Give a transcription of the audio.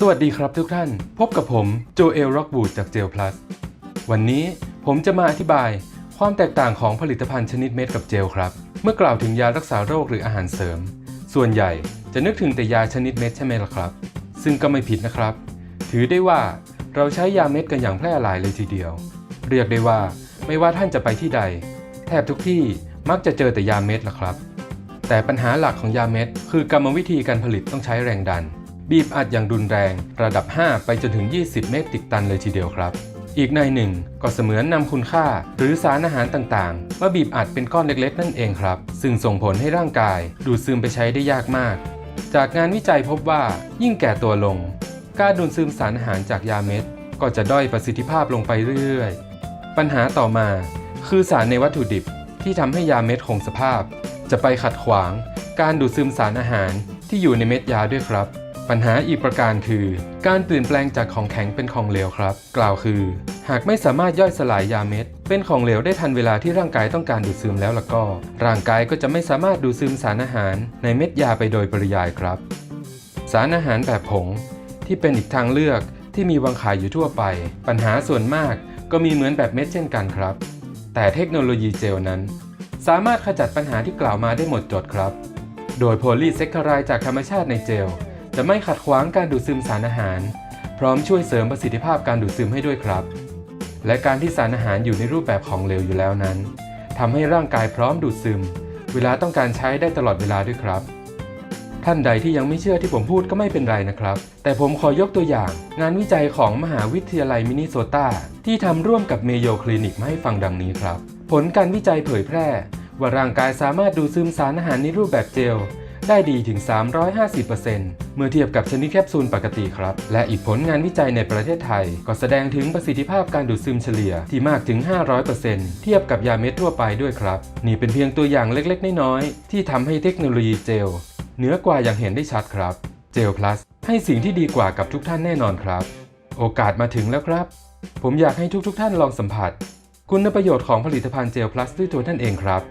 สวัสดีครับทุกท่าน พบกับผมโจเอลร็อกบูดจากเจลพลัสวันนี้ผมจะมาอธิบายความแตกต่างของผลิตภัณฑ์ชนิดเม็ดกับเจลครับ เมื่อกล่าวถึงยารักษาโรคหรืออาหารเสริม ส่วนใหญ่จะนึกถึงแต่ยาชนิดเม็ดใช่ไหมล่ะครับ ซึ่งก็ไม่ผิดนะครับ ถือได้ว่าเราใช้ยาเม็ดกันอย่างแพร่หลายเลยทีเดียว เรียกได้ว่าไม่ว่าท่านจะไปที่ใด แทบทุกที่มักจะเจอแต่ยาเม็ดล่ะครับ แต่ปัญหาหลักของยาเม็ดคือกรรมวิธีการผลิตต้องใช้แรงดัน บีบอัดอย่างรุนแรงระดับ 5 ไปจนถึง 20 เมตรติกตันเลยทีเดียวครับ อีกในหนึ่งก็เสมือนนำคุณค่าหรือสารอาหารต่างๆมาบีบอัดเป็นก้อนเล็กๆ นั่นเองครับ ซึ่งส่งผลให้ร่างกายดูดซึมไปใช้ได้ยากมาก จากงานวิจัยพบว่ายิ่งแก่ตัวลง การดูดซึมสารอาหารจากยาเม็ด ก็จะด้อยประสิทธิภาพลงไปเรื่อยๆ ปัญหาต่อมาคือสารในวัตถุดิบที่ทำให้ยาเม็ดคงสภาพ จะไปขัดขวาง การดูดซึมสารอาหารที่อยู่ในเม็ดยาด้วยครับ ปัญหาอีกประการคือ การเปลี่ยนแปลงจากของแข็งเป็นของเหลวครับ กล่าวคือ หากไม่สามารถย่อยสลายยาเม็ด เป็นของเหลวได้ทันเวลาที่ร่างกายต้องการดูดซึมแล้วล่ะก็ ร่างกายก็จะไม่สามารถดูดซึมสารอาหารในเม็ดยาไปโดยปริยายครับ สารอาหารแบบผง ที่เป็นอีกทางเลือกที่มีวางขายอยู่ทั่วไป ปัญหาส่วนมากก็มีเหมือนแบบเม็ดเช่นกันครับ แต่เทคโนโลยีเจลนั้น สามารถขจัดปัญหาที่กล่าวมาได้หมดจดครับ โดยโพลีแซคคารายจากธรรมชาติในเจล จะไม่ขัดขวางการดูดซึมสารอาหาร พร้อมช่วยเสริมประสิทธิภาพการดูดซึมให้ด้วยครับ และการที่สารอาหารอยู่ในรูปแบบของเหลวอยู่แล้วนั้นทำให้ร่างกายพร้อมดูดซึม เวลาต้องการใช้ได้ตลอดเวลาด้วยครับ ท่านใดที่ยังไม่เชื่อที่ผมพูดก็ไม่เป็นไรนะครับ แต่ผมขอยกตัวอย่าง งานวิจัยของมหาวิทยาลัยมินนิโซตาที่ทำร่วมกับเมโยคลินิกมาให้ฟังดังนี้ครับ ผลการวิจัยเผยแพร่ว่าร่างกายสามารถดูดซึมสารอาหารในรูปแบบเจล ได้ดีถึง 350%เมื่อเทียบกับชนิดแคปซูลปกติครับ และอีกผลงานวิจัยในประเทศไทย ก็แสดงถึงประสิทธิภาพการดูดซึมเฉลี่ยที่มากถึง 500%เทียบกับยาเม็ดทั่วไปด้วยครับ นี่เป็นเพียงตัวอย่างเล็กๆ น้อยๆ ที่ทำให้เทคโนโลยีเจลเหนือกว่าอย่างเห็นได้ชัดครับ เจลพลัสให้สิ่งที่ดีกว่ากับทุกท่านแน่นอนครับ โอกาสมาถึงแล้วครับ ผมอยากให้ทุกๆท่านลองสัมผัส คุณประโยชน์ของผลิตภัณฑ์เจลพลัสด้วยตัวท่านเองครับ